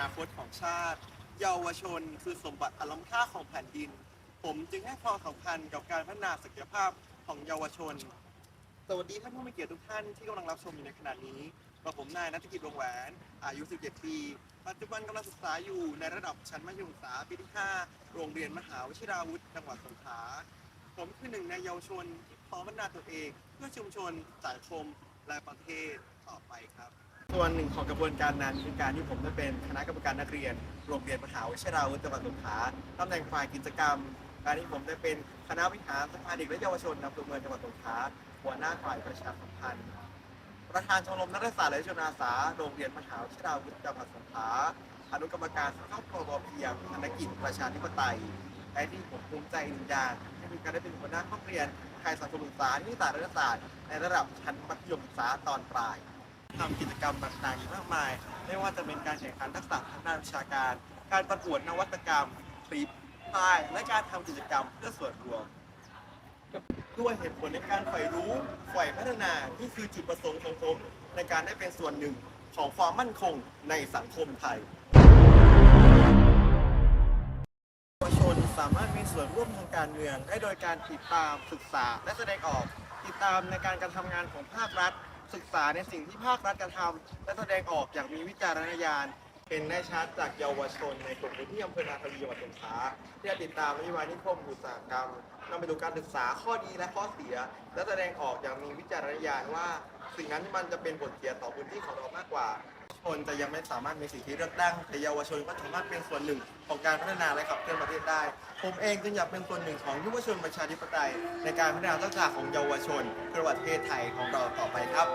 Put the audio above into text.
นาคตของชาติ เยาวชนคือสมบัติอันล้ำค่าของแผ่นดิน ผมจึงให้ความสำคัญกับการพัฒนาศักยภาพของเยาวชน สวัสดีท่านผู้มีเกียรติทุกท่านที่กำลังรับชมอยู่ในขณะนี้กระผมนายนัฐกิจวงแหวน อายุ 17 ปี ปัจจุบันกำลังศึกษาอยู่ในระดับชั้นมัธยมศึกษาปีที่ 5 โรงเรียนมหาวิทยาวุฒิจังหวัดสงขลา ผมคือหนึ่งในเยาวชนที่พร้อมพัฒนาตัวเอง เพื่อชุมชน สังคม และประเทศต่อไปครับ ส่วนหนึ่งของกระบวนการนั้นคือการที่ผมได้เป็นคณะกรรมการนักเรียนโรงเรียนมหาวิทยาลัยวุฒิจังหวัดสงขลาตำแหน่งฝ่ายกิจกรรม การที่ผมได้เป็นคณะวิหารสภาเด็กและเยาวชนอำเภอเมืองจังหวัดสงขลาหัวหน้าฝ่ายประชาสัมพันธ์ ประธานชมรมนักศึกษาและชนอาสาโรงเรียนมหาวิทยาลัยวุฒิจังหวัดสงขลาอนุกรรมการครอบครัวพอเพียงธนกิจประชาธิปไตยและที่ผมภูมิใจหนึ่งอย่างที่มีการได้เป็นหัวหน้าห้องเรียนไทยสังคมศึกษานิติศาสตร์รัฐศาสตร์ในระดับชั้นมัธยมศึกษาตอนปลาย ทำกิจกรรมต่างๆอีกมากมาย ไม่ว่าจะเป็นการแข่งขันทักษะทางด้านวิชาการ การประกวดนวัตกรรมคลิปป้ายและการทำกิจกรรมเพื่อส่วนรวมด้วยเหตุผลในการใฝ่รู้ใฝ่พัฒนา นี่คือจุดประสงค์ของผมในการได้เป็นส่วนหนึ่งของความมั่นคงในสังคมไทยเยาวชนสามารถมีส่วนร่วมทางการเมืองได้โดยการติดตามศึกษาและแสดงออก ติดตามในการการทำงานของภาครัฐ ศึกษาในสิ่งที่ภาครัฐกระทำและแสดงออกอย่างมีวิจารณญาณเป็นได้ชัดจากเยาวชนในกลุ่มพื้นที่อำเภอนาทวีจังหวัดสงขลาที่ติดตามนโยบายนิคมอุตสาหกรรมนำไปดูการศึกษาข้อดีและข้อเสีย และแสดงออกอย่างมีวิจารณญาณว่า สิ่งนั้นมันจะเป็นผลเสียต่อพื้นที่ของเรามากกว่า คนจะยังไม่สามารถมีสิทธิเลือกตั้งแต่เยาวชนก็สามารถเป็นส่วนหนึ่งของการพัฒนาและขับเคลื่อนประเทศได้ ผมเองจึงอยากเป็นส่วนหนึ่งของยุวชนประชาธิปไตย ในการพัฒนาทักษะของเยาวชนเพื่อประเทศไทยของเราต่อไปครับ